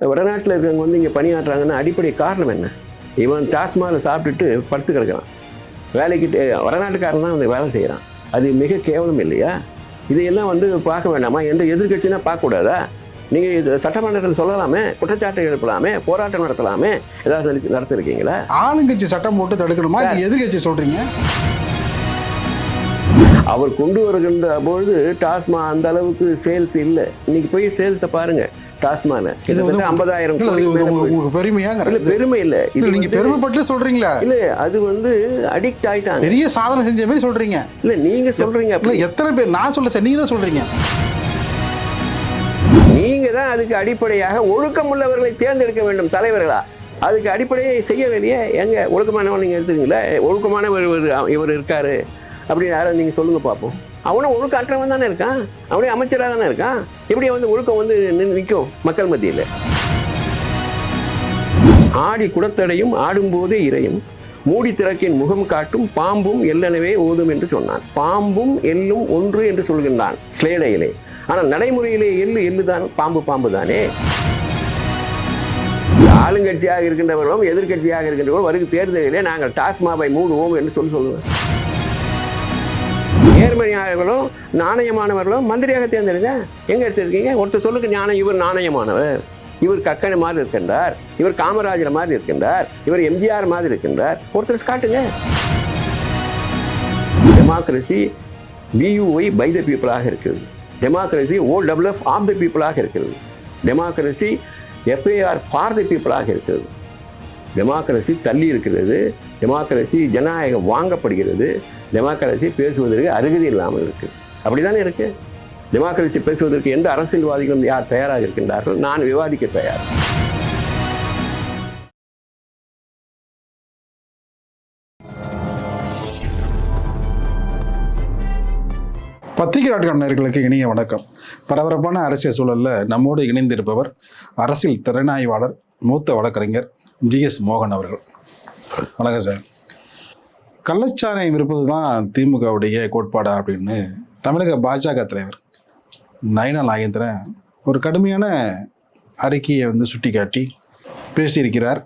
வடநாட்டில் இருக்கிறவங்க வந்து இங்கே பணியாற்றுறாங்கன்னா அடிப்படை காரணம் என்ன? இவன் டாஸ்மாகில் சாப்பிட்டுட்டு படுத்து கிடக்கிறான். வேலைக்கு வடநாட்டுக்காரன் தான் வந்து வேலை செய்கிறான் அது மிக கேவலம் இல்லையா? இதையெல்லாம் வந்து பார்க்க வேண்டாமா? எந்த எதிர்கட்சினா பார்க்கக்கூடாதா? நீங்கள் இது சட்டமன்றத்தில் சொல்லலாமே குற்றச்சாட்டு எழுப்பலாமே போராட்டம் நடத்தலாமே ஏதாவது நடத்தி- நடத்திருக்கீங்களா? ஆளுங்கட்சி சட்டம் போட்டு தடுக்கணுமா? எதிர்கட்சி சொல்றீங்க? அவர் கொண்டு வருகின்ற பொழுது டாஸ்மா அந்த அளவுக்கு சேல்ஸ் இல்லை. இன்னைக்கு போய் சேல்ஸை பாருங்க டாஸ்மான கிட்டத்தட்ட ஐம்பதாயிரம் இல்ல பெருமை இல்லை. இது நீங்க பெருமைப்பட்டு சொல்றீங்களா. இல்ல அது வந்து அடிக்ட் ஆயிட்டாங்க. பெரிய சாதனை செஞ்ச மாதிரி சொல்றீங்க. இல்ல நீங்க சொல்றீங்க எத்தனை பேர்? நான் சொல்ல சார் நீங்க தான் சொல்றீங்க. நீங்க தான் அதுக்கு அடிப்படையாக ஒழுக்கமுள்ளவர்களை தேர்ந்தெடுக்க வேண்டும் தலைவர்களா? அதுக்கு அடிப்படையை செய்யவில்லையே எங்க? ஒழுக்கமானவன் நீங்க எடுத்துக்கீங்களா? ஒழுக்கமானவர் இவர் இவர் இருக்காரு. அப்படின்னு யாரும் நீங்கள் சொல்லுங்க பார்ப்போம் அவனும் ஒழுக்க அற்றவன் தானே இருக்கான்? அவனே அமைச்சராக தானே இருக்கான்? எப்படி வந்து ஒழுக்கம் வந்து நிற்கும் மக்கள் மத்தியில். ஆடி குடத்தடையும் ஆடும்போதே இறையும். மூடி திறக்கின் முகம் காட்டும் பாம்பும் எல்லனவே ஓதும் என்று சொன்னான். பாம்பும் எள்ளும் ஒன்று என்று சொல்கின்றான் ஸ்லேடையிலே ஆனால் நடைமுறையிலே எள்ளு எள்ளுதான் பாம்பு பாம்பு தானே. ஆளுங்கட்சியாக இருக்கின்றவர்களும் எதிர்க்கட்சியாக இருக்கின்றவர்களும் வருகிற தேர்தலிலே நாங்கள் டாஸ்மாவை மூடுவோம் என்று சொல்லி சொல்லுவேன் நேர்மையாளர்களும் நாணயமானவர்களும் மந்திரியாக தேர்ந்தெடுங்க. எங்க எடுத்திருக்கீங்க? ஒருத்தர் சொல்லுக்கு ஞானம் இவர் நாணயமானவர். இவர் கக்கனை மாதிரி இருக்கின்றார். இவர் காமராஜர் மாதிரி இருக்கின்றார். இவர் எம்ஜிஆர் மாதிரி இருக்கின்றார். ஒருத்தர் காட்டுங்க. டெமோக்ரஸி பியூஒய் பை த பீப்புளாக இருக்கிறது. டெமோக்ரஸி ஓ டெவலப் ஆஃப் த பீப்புளாக இருக்கிறது. டெமோக்ரஸி எஃப்ஐஆர் ஃபார் த பீப்புளாக இருக்கிறது. டெமோக்ரஸி தள்ளி இருக்கிறது. டெமோக்ரஸி ஜனநாயகம் வாங்கப்படுகிறது. டெமோக்ரஸி பேசுவதற்கு அருகதை இல்லாமல் இருக்குது அப்படிதானே இருக்குது டெமோக்ரஸி பேசுவதற்கு எந்த அரசியல்வாதிகளும் யார் தயாராக இருக்கின்றார்கள்? நான் விவாதிக்க தயார். பத்திரிகை நாட்கள் காம் நேயர்களுக்கு இனிய வணக்கம். பரபரப்பான அரசியல் சூழலில் நம்மோடு இணைந்திருப்பவர் அரசியல் திறனாய்வாளர் மூத்த வழக்கறிஞர் ஜிஎஸ் மோகன் அவர்கள். வணக்கம் சார். கள்ளச்சாராயம் இருப்பது தான் திமுகவுடைய கோட்பாடா அப்படின்னு தமிழக பாஜக தலைவர் நயனா நாகேந்திரன் ஒரு கடுமையான அறிக்கையை வந்து சுட்டிக்காட்டி பேசியிருக்கிறார்.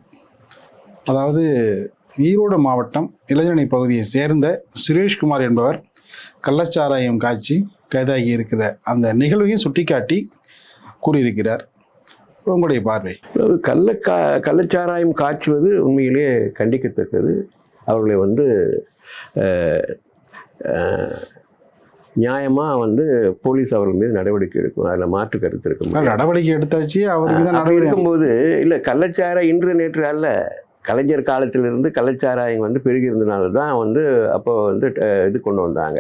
அதாவது ஈரோடு மாவட்டம் இளைஞரணி பகுதியை சேர்ந்த சுரேஷ்குமார் என்பவர் கள்ளச்சாராயம் காய்ச்சி கைதாகி இருக்கிற அந்த நிகழ்வையும் சுட்டிக்காட்டி கூறியிருக்கிறார். உங்களுடைய பார்வை? கள்ள கா கள்ளச்சாராயம் காய்ச்சுவது உண்மையிலேயே கண்டிக்கத்தக்கது. அவர்களை வந்து நியாயமாக வந்து போலீஸ் அவர்கள் மீது நடவடிக்கை எடுக்கும். அதில் மாற்று கருத்து இருக்க முடியாது. நடவடிக்கை எடுத்தாச்சு அவருக்கு தான் இருக்கும்போது இல்லை கள்ளச்சாராயம் இன்று நேற்று அல்ல கலைஞர் காலத்திலிருந்து கள்ளச்சாராயம் வந்து பெருகி இருந்தனால தான் வந்து அப்போ வந்து இது கொண்டு வந்தாங்க.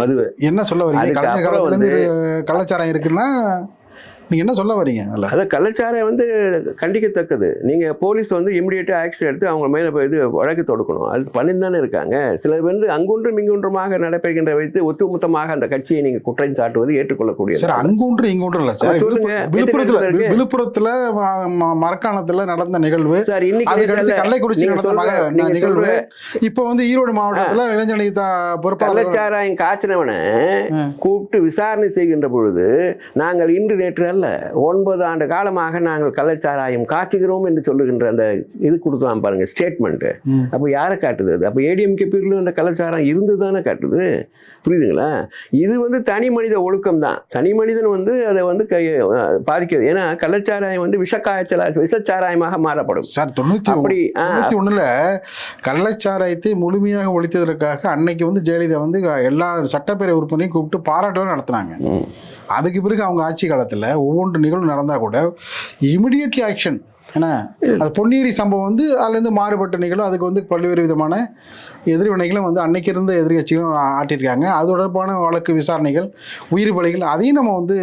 மது என்ன சொல்ல வரீங்க? அதுக்கு அப்புறம் இருந்து கள்ளச்சாராயம் இருக்குன்னா நீங்க என்ன சொல்ல வரீங்க அதில் அது கள்ளச்சாராயம் வந்து கண்டிக்கத்தக்கது நீங்கள் போலீஸ் வந்து இமிடியேட்டாக ஆக்ஷன் எடுத்து அவங்க மேலே இது வழக்கு தொடுக்கணும் அது பண்ணிட்டு தானே இருக்காங்க சிலர் வந்து அங்கொன்றும் இங்குன்றுமாக நடைபெறுகின்ற வைத்து ஒட்டுமொத்தமாக அந்த கட்சியை நீங்கள் குற்றம் சாட்டுவது ஏற்றுக்கொள்ளக்கூடியது சார் அங்கொன்று இங்கொன்று இல்ல சார் சொல்லுங்க. விழுப்புரத்துல? விழுப்புரத்துல மரக்காணத்துல நடந்த நிகழ்வு சார் இன்னைக்கு. கள்ளக்குறிச்சி நடந்த நிகழ்வு இப்போ வந்து ஈரோடு மாவட்டத்துல இளைஞரணி பொறுப்பாளர் கள்ளச்சாராயம் காய்ச்சினவனை. கூப்பிட்டு விசாரணை செய்கின்ற பொழுது நாங்கள் இன்று நேற்று அல்ல. ஒன்பது ஆண்டு காலமாக நாங்கள் கள்ளச்சாராயம் காய்ச்சுகிறோம் என்று சொல்லுகின்ற அந்த இது கொடுக்கலாம் பாருங்க ஸ்டேட்மெண்ட்டு. அப்போ யாரை காட்டுது அது? அப்போ ஏடிஎம்கே பீரியடில் அந்த கலாச்சாரம் இருந்து தானே காட்டுது? புரியுதுங்களா? இது வந்து தனி மனித ஒழுக்கம் தான் தனி மனிதன் வந்து அதை வந்து பாதிக்கிறது. ஏன்னா கள்ளச்சாராயம் வந்து விஷக்காய்ச்சலா விஷச்சாராயமாக மாறப்படும். சார் தொண்ணூத்தி அப்படி ஆ, தொண்ணூத்தி ஒண்ணுல கள்ளச்சாராயத்தை முழுமையாக ஒழித்ததற்காக அன்னைக்கு வந்து ஜெயலலிதா வந்து எல்லா சட்டப்பேரவை உறுப்பினரையும் கூப்பிட்டு பாராட்டுவே நடத்தினாங்க. அதுக்கு பிறகு அவங்க ஆட்சி காலத்துல ஒவ்வொன்று நிகழ்வு நடந்தா கூட இமிடியட்லி ஆக்ஷன் ஏன்னா அது பொன்னேரி சம்பவம் வந்து அதுலேருந்து மாறுபட்ட நிகழ்வு. அதுக்கு வந்து பல்வேறு விதமான எதிர்வினைகளும் வந்து அன்னைக்கு இருந்த எதிர்கட்சிகளும் ஆட்டியிருக்காங்க. அது தொடர்பான வழக்கு விசாரணைகள் உயிர் பலிகள் அதையும் நம்ம வந்து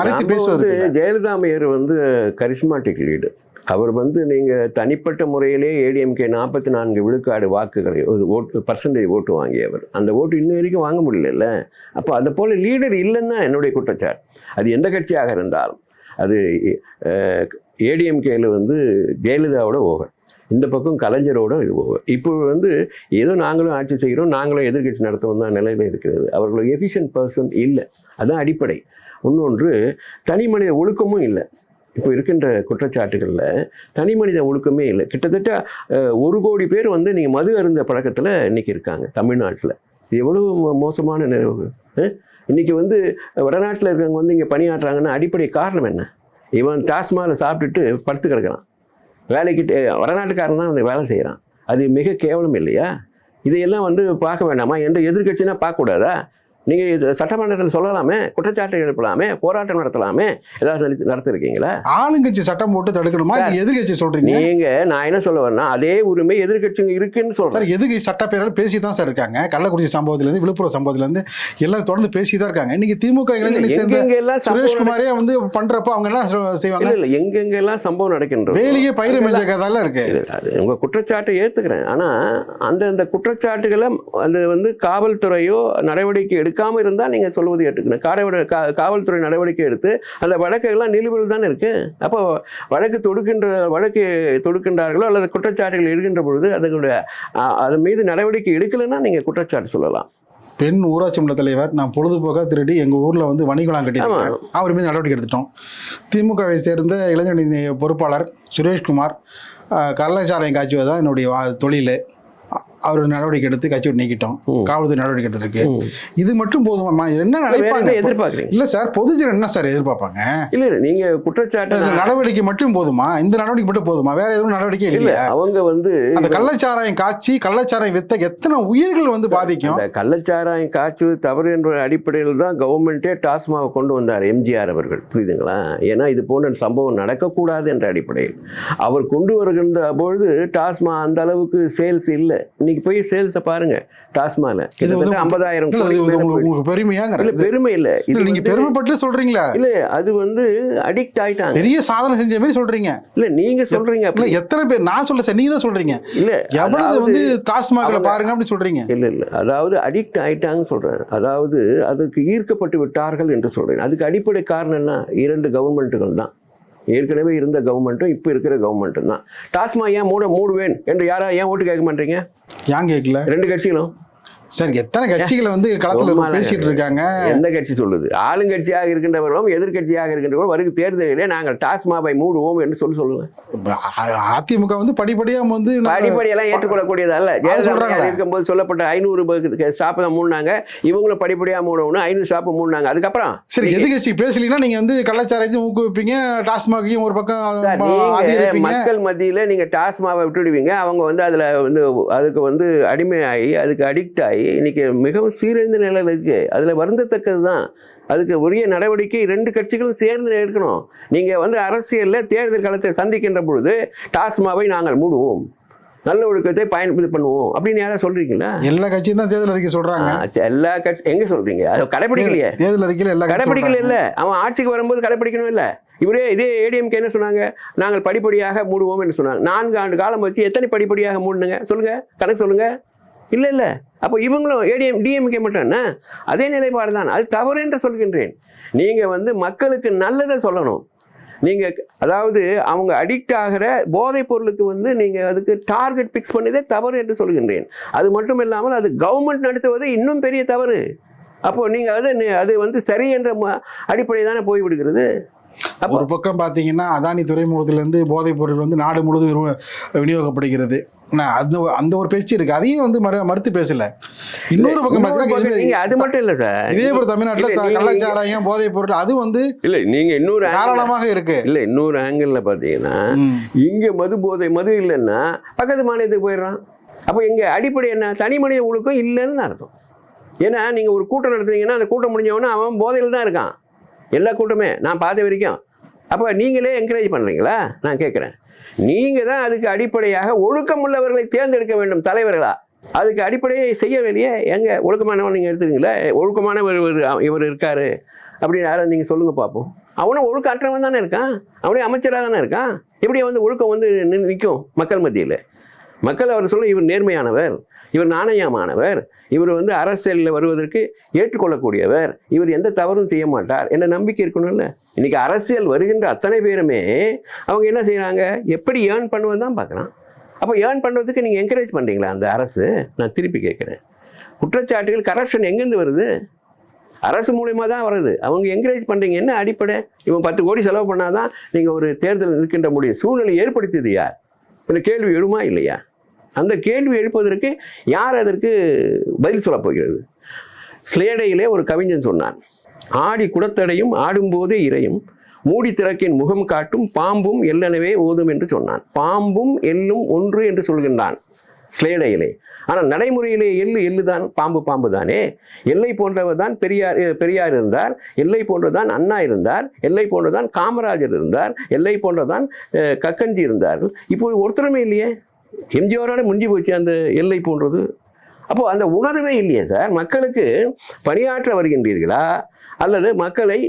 மறைத்து பேசுவது. ஜெயலலிதா மேயர் வந்து கரிஸ்மாட்டிக் லீடு அவர் வந்து நீங்கள் தனிப்பட்ட முறையிலே ஏடிஎம்கே நாற்பத்தி நான்கு விழுக்காடு வாக்குகளை ஒரு ஓட்டு பர்சன்டேஜ் ஓட்டு வாங்கியவர். அந்த ஓட்டு இன்ன வரைக்கும் வாங்க முடியல அப்போ அதை போல் லீடர் இல்லைன்னு தான் என்னுடைய குற்றச்சாட்டு. அது எந்த கட்சியாக இருந்தாலும். அது ஏடிஎம்கேயில் வந்து ஜெயலலிதாவோட ஓவர் இந்த பக்கம் கலைஞரோட இது ஓவர் இப்போ வந்து ஏதோ நாங்களும் ஆட்சி செய்கிறோம் நாங்களும் எதிர்க்கட்சி நடத்துவோம் தான் நிலையில் இருக்கிறது. அவர்களுக்கு எஃபிஷியன்ட் பர்சன் இல்லை. அதுதான் அடிப்படை. இன்னொன்று தனி மனித ஒழுக்கமும் இல்லை. இப்போ இருக்கின்ற குற்றச்சாட்டுகளில் தனி மனித ஒழுக்கமே இல்லை. கிட்டத்தட்ட ஒரு கோடி பேர் வந்து நீங்கள் மது அருந்த பழக்கத்தில் இன்னைக்கு இருக்காங்க தமிழ்நாட்டில். இது எவ்வளவு மோ- மோசமான நினைவு இன்றைக்கி இன்னைக்கு வந்து வடநாட்டில் இருக்கிறவங்க வந்து இங்கே பணியாற்றுறாங்கன்னா அடிப்படை காரணம் என்ன? இவன் டாஸ்மாகில் சாப்பிட்டுட்டு படுத்து கிடக்கிறான். வேலைக்கு வடநாட்டுக்காரன் தான் வந்து வேலை செய்கிறான் அது மிக கேவலம் இல்லையா? இதையெல்லாம் வந்து பார்க்க வேண்டாமா? என்ற எதிர்கட்சினா பார்க்கக்கூடாதா? நீங்கள் இது சட்டமன்றத்தில் சொல்லலாமே குற்றச்சாட்டு எழுப்பலாமே போராட்டம் நடத்தலாமே ஏதாவது நடத்தி- நடத்திருக்கீங்களா? ஆளுங்கட்சி சட்டம் போட்டு தடுக்கணுமா? எதிர்கட்சி சொல்றீங்க? நீங்க நான் என்ன சொல்ல வரேன்னா அதே உரிமை எதிர்க்கட்சிங்க இருக்குன்னு சொல்றேன். சார் எதிர்கட்சி சட்டப்பேரவை பேசி தான் சார் இருக்காங்க. கள்ளக்குறிச்சி சம்பவத்துல இருந்து விழுப்புரம் சம்பவத்துல இருந்து எல்லாம் தொடர்ந்து பேசி தான் இருக்காங்க. இன்னைக்கு திமுக இளைஞர்களை எல்லாம் சுரேஷ்குமாரே வந்து பண்றப்ப அவங்க என்ன சொ- செய்வாங்க? இல்ல இல்ல எங்கெங்க எல்லாம் சம்பவம் நடக்கின்றது வேலையே பயிர் மேஞ்ச கதால இருக்கு. இல்ல, அது உங்க குற்றச்சாட்டை ஏத்துக்கிறேன். ஆனா அந்த அந்த குற்றச்சாட்டுகளை அது வந்து காவல்துறையோ நடவடிக்கை எடுக்காம இருந்தா நீங்க சொல்வது ஏற்றுக்கணும். காவல் கா- காவல்துறை நடவடிக்கை எடுத்து அந்த வழக்குகள்லாம் நிலுவையில் தானே இருக்கு? அப்போ வழக்கு தொடுக்கின்ற வழக்கு தொடுக்கின்றார்களோ அல்லது குற்றச்சாட்டுகள் இருக்கின்ற பொழுது அதனுடைய அ- அதன் மீது நடவடிக்கை எடுக்கலைன்னா நீங்க குற்றச்சாட்டு சொல்லலாம். பெண் ஊராட்சி மன்ற தலைவர் நான் பொழுதுபோக்கா திருடி எங்க ஊர்ல வந்து வணிகலாம் ஆமா. அவர் மீது நடவடிக்கை எடுத்துட்டோம். திமுகவை சேர்ந்த இளைஞரணி பொறுப்பாளர் சுரேஷ்குமார் அஹ், கள்ளச்சாராயம் காய்ச்சுவது தான் என்னுடைய தொழில். அவர் நடவடிக்கை எடுத்து கட்சி விட்டு நீக்கிட்டோம். காவல்துறை நடவடிக்கை எடுத்திருக்கு. இது மட்டும் போதுமா? என்ன நினைப்பாங்க எதிர்பார்க்குறீங்க? இல்ல சார் பொதுஜனம் என்ன சார் எதிர்பார்ப்பாங்க? இல்ல நீங்க குற்றச்சாட்டு நடவடிக்கை மட்டும் போதுமா? இந்த நடவடிக்கை மட்டும் போதுமா? வேற எதுவும் நடவடிக்கை இல்ல அவங்க வந்து அந்த கள்ளச்சாராயம் காய்ச்சி கள்ளச்சாராயம் வித்த எத்தனை உயிர்கள் வந்து பாதிக்கும்? கள்ளச்சாராயம் காய்ச்சுவது தவறு என்ற அடிப்படையில் தான் கவர்மெண்ட்டே டாஸ்மாவை கொண்டு வந்தார் எம்ஜிஆர் அவர்கள். புரியுதுங்களா? ஏன்னா இது போன்ற சம்பவம் நடக்கக்கூடாது என்ற அடிப்படையில். அவர் கொண்டு வருகின்ற பொழுது டாஸ்மா அந்த அளவுக்கு சேல்ஸ் இல்லை. இன்னைக்கு போய் சேல்ஸை பாருங்க டாஸ்மால. கிட்டத்தட்ட ஐம்பதாயிரம் உங்களுக்கு பெருமையாங்க இல்ல பெருமை இல்ல. இது நீங்க பெருமைப்பட்டு சொல்றீங்களா. இல்ல அது வந்து அடிக்ட் ஆயிட்டாங்க. பெரிய சாதனை செஞ்ச மாதிரி சொல்றீங்க. இல்ல நீங்க சொல்றீங்க இல்ல எத்தனை பேர் நான் சொல்ல சார் நீங்க தான் சொல்றீங்க. இல்ல எவ்வளவு வந்து டாஸ்மாக்ல பாருங்க அப்படி சொல்றீங்க. இல்லை இல்லை. அதாவது அடிக்ட் ஆயிட்டாங்கன்னு சொல்கிறேன் அதாவது அதுக்கு ஈர்க்கப்பட்டு விட்டார்கள் என்று சொல்கிறேன் அதுக்கு அடிப்படை காரணம் என்ன? இரண்டு கவர்மெண்ட்டுகள் தான். ஏற்கனவே இருந்த கவர்மெண்ட்டும் இப்போ இருக்கிற கவர்மெண்ட்டும் தான். டாஸ்மா ஏன் மூட மூடுவேன்? என்று யாரா ஏன் ஓட்டு கேட்க மாட்டீங்க? ஏன் கேட்கல ரெண்டு கட்சிகளும். சார் எத்தனை கட்சிகளை வந்து களத்துல பேசிட்டு இருக்காங்க? எந்த கட்சி சொல்லுது? ஆளுங்கட்சியாக இருக்கின்றவர்களும் எதிர்க்கட்சியாக இருக்கின்றவர்களும் வருகிற தேர்தலிலே நாங்கள் டாஸ்மாவை மூடுவோம் என்று சொல்லி சொல்லுங்க அ- அதிமுக வந்து படிப்படியா வந்து படிப்படியெல்லாம் ஏற்றுக்கொள்ளக்கூடியது அல்ல. ஜெயலலிதா இருக்கும்போது சொல்லப்பட்ட ஐநூறு ஷாப்பை தான் மூடினாங்க. இவங்களும் படிப்படியாக மூடணும் ஐநூறு ஷாப்பு மூடினாங்க. அதுக்கப்புறம் சரி எதிர்கட்சி பேசலீங்கன்னா நீங்க வந்து கள்ளச்சாராயத்தையும் ஊக்குவிப்பீங்க டாஸ்மாகையும் ஒரு பக்கம் மக்கள் மத்தியில நீங்க டாஸ்மாவை விட்டுடுவீங்க. அவங்க வந்து அதுல வந்து அதுக்கு வந்து அடிமையாகி அதுக்கு அடிக்ட் ஆகி இன்னைக்கு மிகவும் சீரழிந்த நிலையில இருக்கு. அதுல வருந்தத்தக்கது தான். அதுக்கு உரிய நடவடிக்கை ரெண்டு கட்சிகளும் சேர்ந்து எடுக்கணும். நீங்க வந்து அரசியல்ல தேர்தல் காலத்தை சந்திக்கின்ற பொழுது டாஸ்மாவை நாங்கள் மூடுவோம். நல்ல ஒழுக்கத்தை பயன்படுத்தி பண்ணுவோம். அப்படின்னு யாராவது சொல்றீங்களா? எல்லா கட்சியும் தான் தேர்தல் அறிக்கை சொல்றாங்க. எல்லா கட்சி எங்க சொல்றீங்க? அதை கடைபிடிக்கலையே தேர்தல் அறிக்கையில எல்லா சொல்றாங்க. இல்ல. அவன் ஆட்சிக்கு வரும்போது கடைப்பிடிக்கணும் இல்ல. இவரே இதே ஏடிஎம்கே என்ன சொன்னாங்க? நாங்கள் படிப்படியாக மூடுவோம் என்று சொன்னாங்க. நான்கு ஆண்டு காலம் வச்சு எத்தனை படிப்படியாக மூடுனுங்க சொல்லுங்க. கணக்கு சொல்லுங்க. இல்லை இல்லை அப்போ இவங்களும் ஏடிஎம் டிஎம்கே மட்டும் என்ன? அதே நிலைப்பாடு தான் அது தவறு என்று சொல்கின்றேன். நீங்கள் வந்து மக்களுக்கு நல்லதை சொல்லணும். நீங்கள் அதாவது அவங்க அடிக்ட் ஆகிற போதைப் பொருளுக்கு வந்து நீங்கள் அதுக்கு டார்கெட் பிக்ஸ் பண்ணதே தவறு என்று சொல்கின்றேன். அது மட்டும் இல்லாமல் அது கவர்மெண்ட் நடத்துவது இன்னும் பெரிய தவறு. அப்போது நீங்கள் அது அது வந்து சரி என்ற அடிப்படை தானே போய்விடுகிறது? அப்போ ஒரு பக்கம் பார்த்தீங்கன்னா அதானி துறைமுகத்திலேருந்து போதைப் பொருள் வந்து நாடு முழுவதும் விநியோகப்படுகிறது. அது அந்த ஒரு பேச்சு இருக்கு. அதையும் வந்து மறு மறுத்து பேசல. இன்னொரு பக்கம் நீங்க அது மட்டும் இல்ல சார். இதே போல தமிழ்நாட்டுல கள்ளச்சாராயம் போதைப் பொருள் அது வந்து இல்ல நீங்க இன்னொரு தாராளமாக இருக்கு. இல்ல இன்னொரு ஆங்கிள் பாத்தீங்கன்னா. இங்க மது போதை மது இல்லைன்னா பக்கத்து மாநிலத்துக்கு போயிடுறான். அப்போ இங்க அடிப்படை என்ன? தனி மனித ஒழுக்கம் இல்லைன்னு அர்த்தம். ஏன்னா நீங்க ஒரு கூட்டம் நடத்துனீங்கன்னா அந்த கூட்டம் முடிஞ்சவொடனே அவன் போதையில் தான் இருக்கான். எல்லா கூட்டமே நான் பார்த்த வரைக்கும். அப்போ நீங்களே என்கரேஜ் பண்ணுறீங்களா நான் கேட்குறேன் நீங்கள் தான் அதுக்கு அடிப்படையாக ஒழுக்கம் உள்ளவர்களை தேர்ந்தெடுக்க வேண்டும் தலைவர்களா? அதுக்கு அடிப்படையை செய்யவில்லையே எங்கே ஒழுக்கமானவன் நீங்கள் எடுத்துக்கீங்களா ஒழுக்கமானவர் இவர் இவர் இருக்கார் அப்படின்னு யாரும் நீங்கள் சொல்லுங்கள் பார்ப்போம் அவனும் ஒழுக்க அற்றவன் தானே இருக்கான். அவனே அமைச்சராக தானே இருக்கான். எப்படி வந்து ஒழுக்கம் வந்து நிற்கும் மக்கள் மத்தியில். மக்கள் அவர் சொல்ல இவர் நேர்மையானவர். இவர் நாணயமானவர். இவர் வந்து அரசியலில் வருவதற்கு ஏற்றுக்கொள்ளக்கூடியவர். இவர் எந்த தவறும் செய்ய மாட்டார் என்ற நம்பிக்கை இருக்கணும்ல. இன்றைக்கி அரசியல் வருகின்ற அத்தனை பேருமே அவங்க என்ன செய்கிறாங்க எப்படி ஏர்ன் பண்ணுவது தான் பார்க்குறான் அப்போ ஏர்ன் பண்ணுறதுக்கு நீங்கள் என்கரேஜ் பண்ணுறீங்களா அந்த அரசு? நான் திருப்பி கேட்குறேன். குற்றச்சாட்டுகள் கரப்ஷன் எங்கேருந்து வருது? அரசு மூலயமா தான் வருது. அவங்க என்கரேஜ் பண்ணுறீங்க என்ன அடிப்படை? இவன் பத்து கோடி செலவு பண்ணாதான் நீங்கள் ஒரு தேர்தல் நிற்கின்ற முடியும் சூழ்நிலை ஏற்படுத்தியது யார்? இந்த கேள்வி எழுமா இல்லையா? அந்த கேள்வி எழுப்பதற்கு யார் அதற்கு பதில் சொல்லப் போகிறது? ஸ்லேடையிலே ஒரு கவிஞன் சொன்னான் ஆடி குடத்தடையும் ஆடும்போதே இறையும். மூடி திறக்கின் முகம் காட்டும் பாம்பும் எல்லனவே ஓதும் என்று சொன்னான். பாம்பும் எள்ளும் ஒன்று என்று சொல்கின்றான் ஸ்லேடையிலே. ஆனால் நடைமுறையிலே எள்ளு எள்ளு தான் பாம்பு பாம்பு தானே எல்லை போன்றவர் தான் பெரியார் பெரியார் இருந்தார் எல்லை போன்றதான் அண்ணா இருந்தார் எல்லை போன்றதான் காமராஜர் இருந்தார் எல்லை போன்றதான் கக்கஞ்சி இருந்தார்கள். இப்போது ஒருத்தருமே இல்லையே? எம்ஜிஆரோட முடிஞ்சு போச்சு அந்த எல்லை போன்றது. அப்போது அந்த உணர்வே இல்லையே சார்? மக்களுக்கு பணியாற்ற வருகின்றீர்களா? அல்லது மக்களை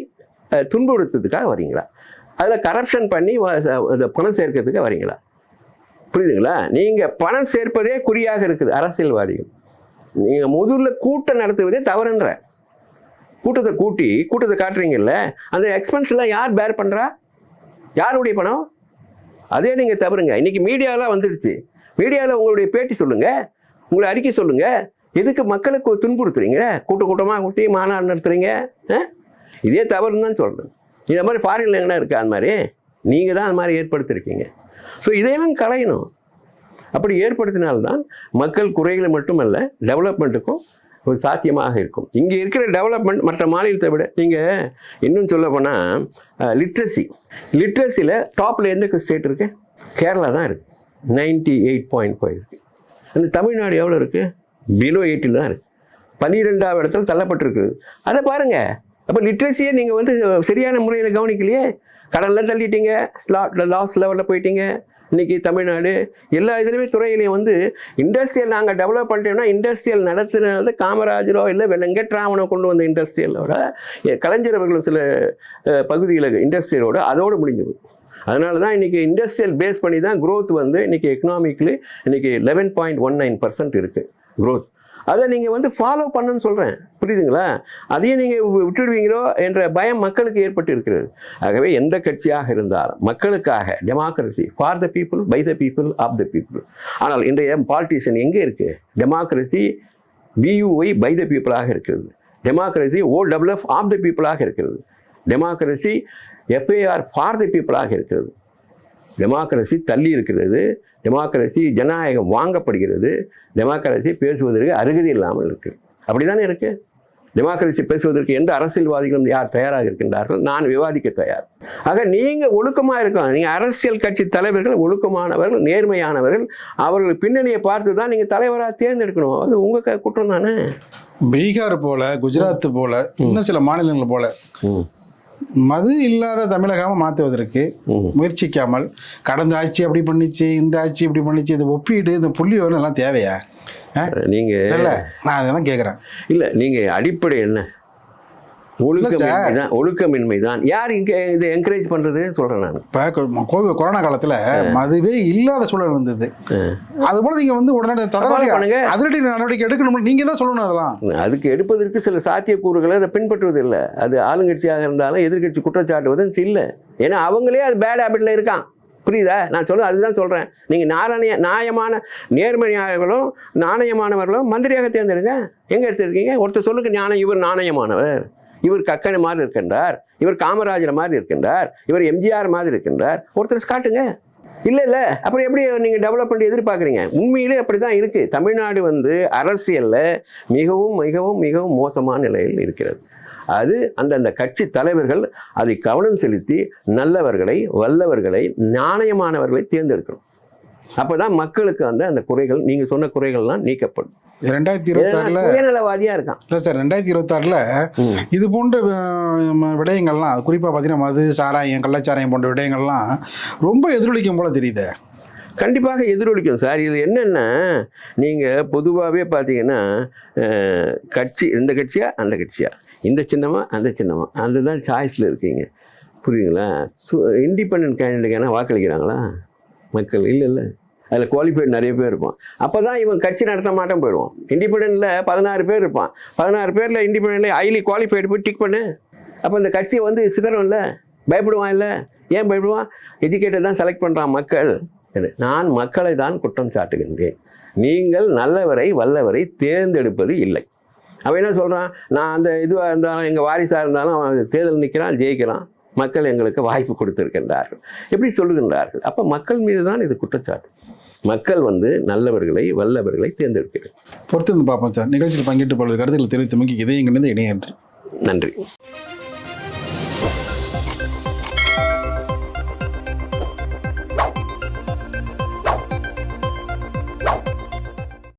துன்புறுத்துறதுக்காக வரீங்களா? அதில் கரப்ஷன் பண்ணி பணம் சேர்க்கறதுக்காக வரீங்களா? புரியுதுங்களா? நீங்கள் பணம் சேர்ப்பதே குறியாக இருக்குது அரசியல்வாதிகள். நீங்கள் முதல்ல கூட்டம் நடத்துவதே தவறுன்ற. கூட்டத்தை கூட்டி கூட்டத்தை காட்டுறீங்கல்ல அந்த எக்ஸ்பென்ஸ்லாம் யார் பேர் பண்ணுறா யாருடைய பணம்? அதே நீங்கள் தவறுங்க. இன்றைக்கி மீடியாலாம் வந்துடுச்சு. மீடியாவில் உங்களுடைய பேட்டி சொல்லுங்கள் உங்களை அறிக்கை சொல்லுங்கள் எதுக்கு மக்களுக்கு துன்புறுத்துறீங்க? கூட்ட கூட்டமாக கூட்டி மாநாடு நடத்துகிறீங்க ஆ? இதே தவறுன்னு தான் சொல்கிறேன் இந்த மாதிரி ஃபாரின்ல எங்கன்னா இருக்கா அந்த மாதிரி? நீங்கள் தான் அந்த மாதிரி ஏற்படுத்தியிருக்கீங்க ஸோ இதையெல்லாம் களையணும். அப்படி ஏற்படுத்தினால்தான் மக்கள் குறைகளை மட்டுமல்ல டெவலப்மெண்ட்டுக்கும் ஒரு சாத்தியமாக இருக்கும். இங்கே இருக்கிற டெவலப்மெண்ட் மற்ற மாநிலத்தை விட நீங்கள் இன்னும் சொல்ல போனால் லிட்ரஸி லிட்ரஸியில் டாப்பில் எந்த ஸ்டேட் இருக்குது கேரளா தான் இருக்குது நைன்டி எயிட் பாயிண்ட் ஃபைவ் இருக்குது அந்த தமிழ்நாடு எவ்வளோ இருக்குது பிலோ எயிட்டில் தான் இருக்குது பன்னிரெண்டாவது இடத்துல தள்ளப்பட்டிருக்குது. அதை பாருங்கள் அப்போ லிட்ரஸியை நீங்கள் வந்து சரியான முறையில் கவனிக்கலையே? கடலில் தள்ளிட்டீங்க லாஸ் லெவலில் போயிட்டீங்க. இன்னைக்கு தமிழ்நாடு எல்லா இதுலேயுமே துறையிலையும் வந்து இண்டஸ்ட்ரியல் நாங்கள் டெவலப் பண்ணிட்டோம்னா இண்டஸ்ட்ரியல் நடத்துனது காமராஜரோ இல்லை வெங்கட்ராமனோ கொண்டு வந்த இண்டஸ்ட்ரியலோட கலைஞர் அவர்களும் சில பகுதிகளுக்கு பகுதியில் இண்டஸ்ட்ரியலோட அதோடு முடிஞ்சது அதனால தான் இன்றைக்கி இண்டஸ்ட்ரியல் பேஸ் பண்ணி தான் க்ரோத் வந்து இன்றைக்கி எக்கனாமிக்லி இன்றைக்கி eleven point one nine percent இருக்குது க்ரோத் அதை நீங்கள் வந்து ஃபாலோ பண்ணுன்னு சொல்கிறேன் புரியுதுங்களா? அதையும் நீங்கள் விட்டுடுவீங்களோ என்ற பயம் மக்களுக்கு ஏற்பட்டு இருக்கிறது ஆகவே எந்த கட்சியாக இருந்தாலும் மக்களுக்காக democracy for the people by the people of the people ஆனால் இன்றைய பாலிட்டிஷியன் எங்கே இருக்குது டெமோக்ரஸி பியூஒய் பை த பீப்புளாக இருக்கிறது. டெமோக்ரஸி ஓடபிள்யூஎஃப் ஆஃப் த பீப்புளாக இருக்கிறது. டெமோக்ரஸி எஃப்ஐஆர் ஃபார் த பீப்புளாக இருக்கிறது. டெமோக்ரஸி தள்ளி இருக்கிறது. டெமோக்ரஸி ஜனநாயகம் வாங்கப்படுகிறது. டெமோக்ரஸி பேசுவதற்கு அருகதை இல்லாமல் இருக்குது அப்படி தானே இருக்கு? டெமோக்ரஸி பேசுவதற்கு எந்த அரசியல்வாதிகளும் யார் தயாராக இருக்கின்றார்கள்? நான் விவாதிக்க தயார். ஆக நீங்கள் ஒழுக்கமாக இருக்கணும். நீங்கள் அரசியல் கட்சி தலைவர்கள் ஒழுக்கமானவர்கள் நேர்மையானவர்கள் அவர்கள் பின்னணியை பார்த்து தான் நீங்கள் தலைவராக தேர்ந்தெடுக்கணும். அது உங்கள் குற்றம் தானே? பீகார் போல குஜராத் போல இன்னும் சில மாநிலங்கள் போல மது இல்லாத தமிழகமா மாற்றுவதற்கு முயற்சிக்காமல் கடந்த ஆட்சி அப்படி பண்ணிச்சு இந்த ஆட்சி இப்படி பண்ணிச்சு இதை ஒப்பிட்டு இந்த புள்ளி எல்லாம் தேவையா? நீங்கள் இல்ல நான் அதை தான் கேட்குறேன் இல்லை நீங்கள் அடிப்படை என்ன? ஒழுக்கமின்மை தான் ஒழுக்கமின்மை தான். யார் இங்கே இதை என்கரேஜ் பண்ணுறது சொல்கிறேன் நான். இப்போ கோவிட் கொரோனா காலத்தில் மதுவே இல்லாத சூழல் இருந்தது அது போல நீங்க வந்து உடனே பண்ணுங்க. தடவை அதிரடி நடவடிக்கை எடுக்கணும் நீங்க தான் சொல்லணும் அதெல்லாம். அதுக்கு எடுப்பதற்கு சில சாத்தியக்கூறுகளை அதை பின்பற்றுவது இல்லை. அது ஆளுங்கட்சியாக இருந்தாலும் எதிர்க்கட்சி குற்றச்சாட்டுவது இல்லை. ஏன்னா அவங்களே அது பேட் ஹேபிட்டில் இருக்கான். புரியுதா? நான் சொல்ல அதுதான் சொல்கிறேன் நீங்கள் நாராயண நியாயமான நேர்மையாளர்களும் நாணயமானவர்களும் மந்திரியாக தேர்ந்தெடுங்க. எங்கே எடுத்திருக்கீங்க? ஒருத்தர் சொல்லுங்க ஞானம் இவர் நாணயமானவர். இவர் கக்கனை மாதிரி இருக்கின்றார். இவர் காமராஜர் மாதிரி இருக்கின்றார். இவர் எம்ஜிஆர் மாதிரி இருக்கின்றார். ஒருத்தர் காட்டுங்க. இல்லை இல்லை. அப்புறம் எப்படி நீங்கள் டெவலப் பண்ணி எதிர்பார்க்குறீங்க? உண்மையிலே அப்படி தான் இருக்குது தமிழ்நாடு வந்து அரசியலில் மிகவும் மிகவும் மிகவும் மோசமான நிலையில் இருக்கிறது. அது அந்தந்த கட்சி தலைவர்கள் அதை கவனம் செலுத்தி நல்லவர்களை வல்லவர்களை நாணயமானவர்களை தேர்ந்தெடுக்கணும். அப்போ தான் மக்களுக்கு வந்து அந்த குறைகள் நீங்கள் சொன்ன குறைகள்லாம் நீக்கப்படும். ரெண்டாயிரத்தி இருபத்தாறுல சுயநலவாதியாக இருக்கான். இல்லை சார் ரெண்டாயிரத்தி இருபத்தாறுல. இது போன்ற விடயங்கள்லாம் குறிப்பாக பார்த்தீங்கன்னா மது சாராயம் கள்ளச்சாராயம் போன்ற விடயங்கள்லாம் ரொம்ப எதிரொலிக்கும் போல தெரியுது. கண்டிப்பாக எதிரொலிக்கும் சார். இது என்னென்னா நீங்கள் பொதுவாகவே பார்த்தீங்கன்னா கட்சி இந்த கட்சியா அந்த கட்சியா? இந்த சின்னமா அந்த சின்னமா? அதுதான் சாய்ஸில் இருக்கீங்க. புரியுதுங்களா? சு இண்டிபெண்ட் கேண்டிடேட் வாக்களிக்கிறாங்களா? மக்கள் இல்லை இல்லை. அதில் குவாலிஃபைடு நிறைய பேர் இருப்பான். அப்போ தான் இவன் கட்சி நடத்த மாட்டேன் போயிடுவான். இண்டிபெண்டில் பதினாறு பேர் இருப்பான். பதினாறு பேரில் இண்டிபெண்டில் ஹைலி குவாலிஃபைடு போய் டிக் பண்ணு. அப்போ இந்த கட்சியை வந்து சிதறோம்ல? பயப்படுவான் இல்லை? ஏன் பயப்படுவான்? எஜுகேட்டர் தான் செலக்ட் பண்ணுறான் மக்கள். நான் மக்களை தான் குற்றம் சாட்டுகின்றேன். நீங்கள் நல்லவரை வல்லவரை தேர்ந்தெடுப்பது இல்லை. அவன் என்ன சொல்கிறான் நான் அந்த இதுவாக இருந்தாலும் எங்கள் வாரிசாக இருந்தாலும் அவன் தேர்தல் நிற்கிறான் ஜெயிக்கிறான். மக்கள் எங்களுக்கு வாய்ப்பு கொடுத்துருக்கின்றார்கள். எப்படி சொல்லுகின்றார்கள். அப்போ மக்கள் மீது தான் இது குற்றச்சாட்டு. மக்கள் வந்து நல்லவர்களை வல்லவர்களை தேர்ந்தெடுக்கிறார். பொறுத்து இருந்து பார்ப்போம் சார். நிகழ்ச்சியில் பங்கேற்று பல்வேறு கருத்துக்களை தெரிவித்தமைக்கு இதே எங்கிருந்து இணையன்று நன்றி.